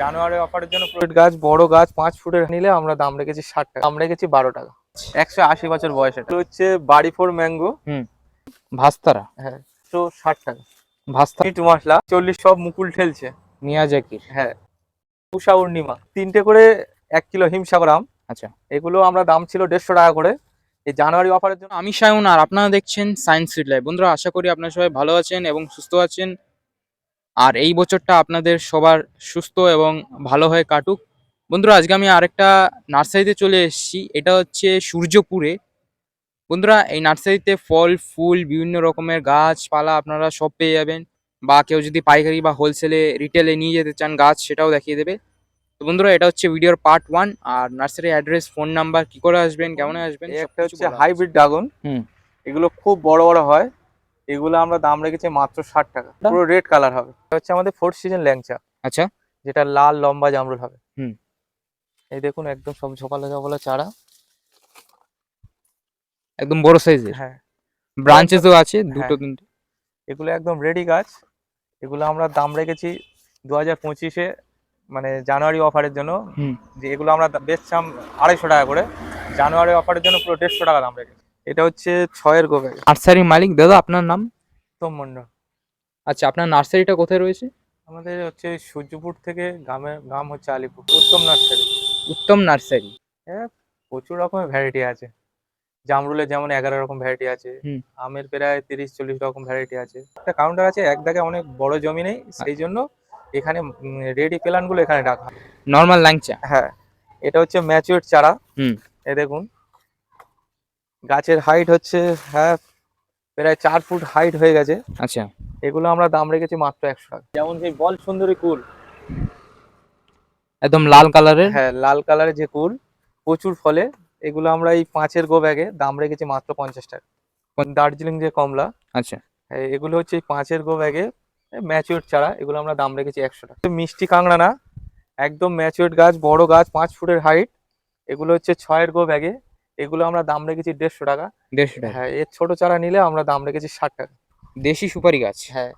জানুয়ারি অফারের জন্য ফুট গাছ বড় গাছ পাঁচ ফুটের নিলে আমরা দাম রেখেছি ষাট টাকা। দাম রেখেছি বারো টাকা। একশো আশি বছর বয়স এটা। হচ্ছে বাড়ি ফোর ম্যাঙ্গো ভাস্তারা। হ্যাঁ তো ষাট টাকা। ভাস্তা মিট মশলা চল্লিশ সব মুকুল ঠেলছে। মিয়াজাকির হ্যাঁ। উষা পূর্ণিমা তিনটে করে এক কিলো হিমসাগর আম। আচ্ছা। এগুলো আমরা দাম ছিল দেড়শো টাকা করে। এই জানুয়ারি অফারের জন্য আমি সায়ন আর আপনারা দেখছেন সায়েন্স ফিড লাইভ। বন্ধুরা আশা করি আপনারা সবাই ভালো আছেন এবং সুস্থ আছেন। আর এই বছরটা আপনাদের সবার সুস্থ এবং ভালো হয়ে কাটুক। বন্ধুরা আজকে আমি আরেকটা নার্সারিতে চলে এসেছি। এটা হচ্ছে সূর্যপুরে। বন্ধুরা এই নার্সারিতে ফল ফুল বিভিন্ন রকমের গাছপালা আপনারা সব পেয়ে যাবেন। বা কেউ যদি পাইকারি বা হোলসেলে রিটেলে নিয়ে যেতে চান গাছ সেটাও দেখিয়ে দেবে। তো বন্ধুরা এটা হচ্ছে ভিডিওর পার্ট ওয়ান। আর নার্সারি অ্যাড্রেস ফোন নাম্বার কি করে আসবেন কেমন আসবেন একটা হচ্ছে হাইব্রিড ড্রাগন। হুম। এগুলো খুব বড় বড় হয়। এগুলো আমরা দাম রেখেছি মাত্র ষাট টাকা। পুরো রেড কালার হবে। হচ্ছে আমাদের ফোর্থ সিজন ল্যাংচা। আচ্ছা। যেটা লাল লম্বা জামরুল হবে। হুম। এই দেখুন একদম সব ঝোপালো ঝোপালো চারা। একদম বড় সাইজের হ্যাঁ। ব্রাঞ্চেসও আছে দুটো তিনটে। এগুলো একদম রেডি গাছ। এগুলো আমরা দাম রেখেছি দু হাজার পঁচিশে মানে জানুয়ারি অফারের জন্য। যে এগুলো আমরা বেচছিলাম আড়াইশো টাকা করে। জানুয়ারি অফারের জন্য পুরো দেড়শো টাকা দাম রেখেছি। এটা হচ্ছে ছয়ের গোবে নার্সারির মালিক দাদা আপনার নাম? উত্তম মন্ডল আচ্ছা আপনার নার্সারিটা কোথায় রয়েছে? আমাদের হচ্ছে সূর্যপুর থেকে গ্রামের গ্রাম হচ্ছে আলিপুর উত্তম নার্সারি। উত্তম নার্সারি। হ্যাঁ প্রচুর রকমের ভ্যারাইটি আছে। জামরুলের যেমন এগারো রকম ভ্যারাইটি আছে আমের প্রায় তিরিশ চল্লিশ রকম ভ্যারাইটি আছে। একটা কাউন্টার আছে এক দাগে অনেক বড় জমি নেই সেই জন্য এখানে রেডি প্ল্যানগুলো এখানে রাখা। নর্মাল ল্যাংচা হ্যাঁ এটা হচ্ছে ম্যাচিওর চারা। হুম। এ দেখুন গাছের হাইট হচ্ছে হ্যাঁ প্রায় চার ফুট হাইট হয়ে গেছে। আচ্ছা। এগুলো আমরা দাম রেখেছি মাত্র একশো টাকা। যেমন সেই বল সুন্দরী কুল। একদম লাল কালারের? হ্যাঁ লাল কালারের যে কুল প্রচুর ফলে। এগুলো আমরা এই পাঁচের গো ব্যাগে দাম রেখেছি মাত্র পঞ্চাশ টাকা। দার্জিলিং যে কমলা আচ্ছা। হ্যাঁ, এগুলো হচ্ছে এই পাঁচের গো ব্যাগে ম্যাচিওর চারা। এগুলো আমরা দাম রেখেছি একশো টাকা। মিষ্টি কাঁকড়া না একদম ম্যাচিওর গাছ বড় গাছ পাঁচ ফুটের হাইট এগুলো হচ্ছে ছয়ের গো ব্যাগে এগুলো আমরা দাম রেখেছি দেড়শো টাকা। দেড়শো টাকা। হ্যাঁ এর ছোট চারা নিলে আমরা দাম রেখেছি ষাট টাকা। দেশি সুপারি গাছ? হ্যাঁ।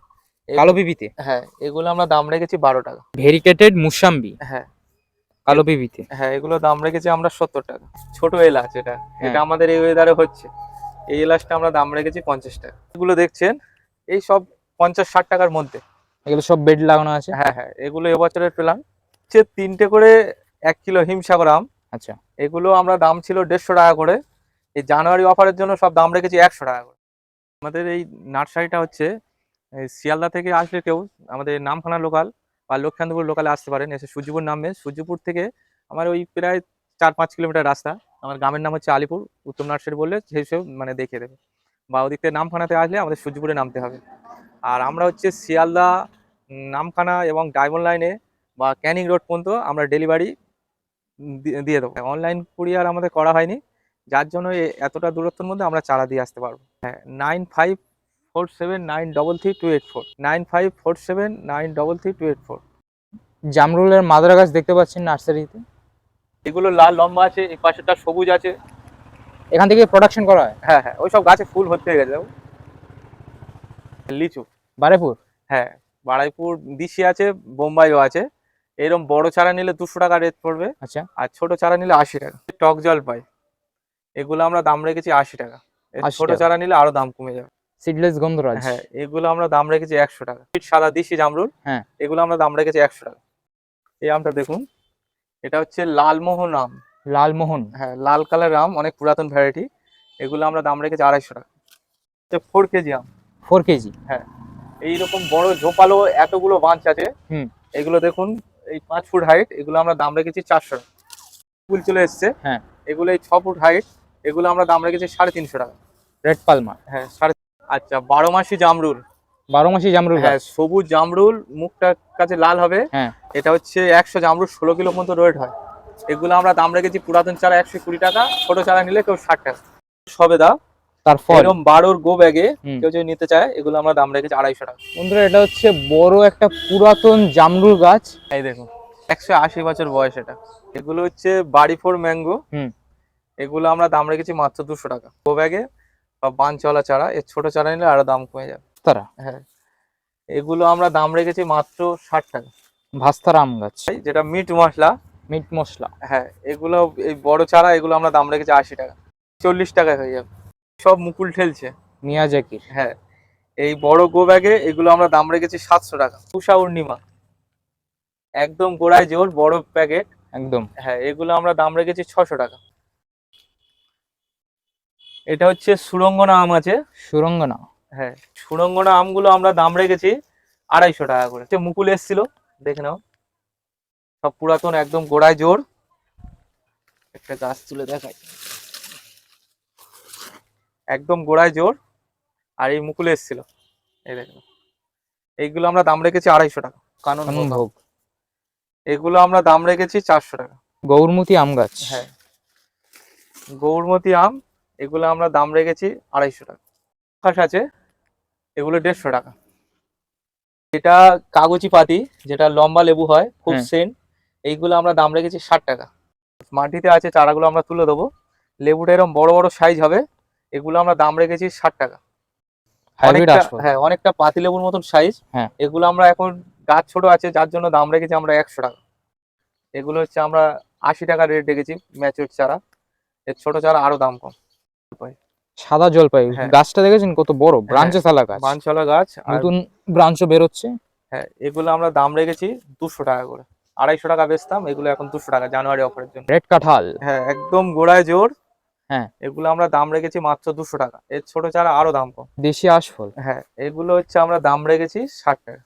কালো পিপিতে হ্যাঁ এগুলো আমরা দাম রেখেছি বারো টাকা। ভেরিকেটেড মুসাম্বি? হ্যাঁ। কালো পিপিতে হ্যাঁ এগুলো দাম রেখেছি আমরা সত্তর টাকা। ছোট এলাচ এটা। হ্যাঁ। এটা আমাদের এই ওয়েদারে হচ্ছে। এই এলাচটা আমরা দাম রেখেছি পঞ্চাশ টাকা। এগুলো দেখছেন? এই সব পঞ্চাশ ষাট টাকার মধ্যে। এগুলো সব বেড লাগানো আছে? হ্যাঁ হ্যাঁ। এগুলো এবছরের পেলাম হচ্ছে তিনটে করে এক কিলো হিমসাগর আম। আচ্ছা এগুলো আমরা দাম ছিল দেড়শো টাকা করে। এই জানুয়ারি অফারের জন্য সব দাম রেখেছি একশো টাকা করে। আমাদের এই নার্সারিটা হচ্ছে শিয়ালদা থেকে আসলে কেউ আমাদের নামখানা লোকাল বা লক্ষ্মীকান্তপুর লোকালে আসতে পারেন। এসে সূর্যপুর নামে সূর্যপুর থেকে আমার ওই প্রায় চার পাঁচ কিলোমিটার রাস্তা। আমার গ্রামের নাম হচ্ছে আলিপুর। উত্তম নার্সারি বললে সেই সব মানে দেখিয়ে দেবে। বা ওদিক থেকে নামখানাতে আসলে আমাদের সূর্যপুরে নামতে হবে। আর আমরা হচ্ছে শিয়ালদা নামখানা এবং ডায়মন্ড লাইনে বা ক্যানিং রোড পর্যন্ত আমরা ডেলিভারি দিয়ে দেবো। অনলাইন কুরিয়ার আমাদের করা হয়নি। যার জন্য এতটা দূরত্বের মধ্যে আমরা চারা দিয়ে আসতে পারব। হ্যাঁ nine five four seven nine double three two eight four nine five four seven nine double three two eight four জামরুলের মাদারা গাছ দেখতে পাচ্ছেন নার্সারিতে? এগুলো লাল লম্বা আছে এই পাশেরটা সবুজ আছে। এখান থেকে প্রোডাকশন করা হয়? হ্যাঁ হ্যাঁ ওই সব গাছে ফুল হয়ে গেছে। লিচু। বারেপুর হ্যাঁ বাড়াইপুর দিশি আছে বোম্বাইও আছে। এরকম বড় চারা নিলে দুশো টাকা রেট পড়বে আচ্ছা। আর ছোট চারা নিলে আশি টাকা। টক জল পাই এগুলো আমরা দাম রেখেছি আশি টাকা। ছোট চারা নিলে আরও দাম কমে যাবে। সিডলেস গন্ধরাজ। হ্যাঁ এগুলো আমরা দাম রেখেছি একশো টাকা। সাদা দিশি জামরুল। হ্যাঁ। এগুলো আমরা দাম রেখেছি একশো টাকা। এই আমটা দেখুন এটা হচ্ছে লালমোহন আম। লালমোহন। হ্যাঁ লাল কালার আম অনেক পুরাতন ভ্যারাইটি এগুলো আমরা দাম রেখেছি আড়াইশো টাকা। ফোর কেজি আম। Four KG. হ্যাঁ এইরকম বড় ঝোপালো এতগুলো বাঞ্চ আছে। হুম। এগুলো দেখুন এই পাঁচ ফুট হাইট এগুলো আমরা দাম রেখেছি চারশো টাকা। ফুল চলে এসছে। হ্যাঁ। এগুলো এই ছ ফুট হাইট এগুলো আমরা দাম রেখেছি সাড়ে তিনশো টাকা। রেড পালমা হ্যাঁ সাড়ে আচ্ছা বারো মাসি জামরুল। বারো মাসি জামরুল হ্যাঁ সবুজ জামরুল মুখটা কাছে লাল হবে। হ্যাঁ। এটা হচ্ছে একশো জামরুল ষোলো কিলো মতো রেট হয়। এগুলো আমরা দাম রেখেছি পুরাতন চারা একশো কুড়ি টাকা ছোট চারা নিলে কেউ ষাট টাকা। সবে সবেদা তার ফল এরকম বারোর গো ব্যাগে কেউ যদি নিতে চায় এগুলো আমরা দাম রেখেছি আড়াইশো টাকা। বন্ধুরা এটা হচ্ছে বড় একটা পুরাতন জামরুল গাছ। এই দেখুন একশো আশি বছর বয়স এটা। এগুলো হচ্ছে বাড়ি ফোর ম্যাঙ্গো হুম। এগুলো আমরা দাম রেখেছি মাত্র দুশো টাকা। গো ব্যাগে বা বান চলা চারা এর ছোট চারা নিলে আরও দাম কমে যাবে। তারা হ্যাঁ। এগুলো আমরা দাম রেখেছি মাত্র ষাট টাকা। ভাস্তার আম গাছ। যেটা মিট মশলা। মিট মশলা। হ্যাঁ এগুলো এই বড় চারা এগুলো আমরা দাম রেখেছি আশি টাকা। চল্লিশ টাকায় হয়ে যাবে। সব মুকুল ঠেলছে। মিয়াজাকির হ্যাঁ এই বড় গো ব্যাগে এগুলো আমরা দাম রেখেছি সাতশো টাকা। উষা পূর্ণিমা। একদম গোড়ায় জোর বড় প্যাকেট একদম। হ্যাঁ এগুলো আমরা দাম রেখেছি ছশো টাকা। এটা হচ্ছে সুরঙ্গনা আম আছে। সুরঙ্গনা হ্যাঁ সুরঙ্গনা আমগুলো আমরা দাম রেখেছি আড়াইশো টাকা করে। মুকুল এসছিল দেখে নাও। সব পুরাতন একদম গোড়ায় জোর। একটা গাছ তুলে দেখাই। একদম গোড়ায় জোর আর এই মুকুল এসছিল। এই দেখো এইগুলো আমরা দাম রেখেছি আড়াইশো টাকা কানন ভোগ। এগুলো আমরা দাম রেখেছি চারশো টাকা। গৌরমতি আম গাছ। হ্যাঁ। গৌরমতি আম এগুলো আমরা দাম রেখেছি আড়াইশো টাকা। খাস আছে এগুলো দেড়শো টাকা। এটা কাগজি পাতি যেটা লম্বা লেবু হয় খুব হ্যাঁ। সেন্ট। এইগুলো আমরা দাম রেখেছি ষাট টাকা। মাটিতে আছে চারাগুলো আমরা তুলে দেবো। লেবুটা এরকম বড় বড় সাইজ হবে এগুলো আমরা দাম রেখেছি ষাট টাকা। অনেকটা হ্যাঁ অনেকটা পাতি লেবুর মতন সাইজ হ্যাঁ। এগুলো আমরা এখন গাছ ছোট আছে যার জন্য দাম রেখেছি আমরা একশো টাকা। এগুলো হচ্ছে আমরা আশি টাকা রেট রেখেছি ম্যাচুর চারা। এর ছোট চারা আরও দাম কম। সাদা জলপাই হ্যাঁ। গাছটা দেখেছেন কত বড়? ব্রাঞ্চে সালা গাছ। বানচলা গাছ নতুন ব্রাঞ্চও বেরোচ্ছে। হ্যাঁ এগুলো আমরা দাম রেখেছি দুশো টাকা করে। আড়াইশো টাকা বেচতাম এগুলো এখন দুশো টাকা জানুয়ারি অফারের জন্য। রেড কাঁঠাল। হ্যাঁ একদম গোড়ায় জোর। হ্যাঁ। এগুলো আমরা দাম রেখেছি মাত্র দুশো টাকা। এর ছোট চারা আরও দাম কম। দেশি আসফল হ্যাঁ এগুলো হচ্ছে আমরা দাম রেখেছি ষাট টাকা।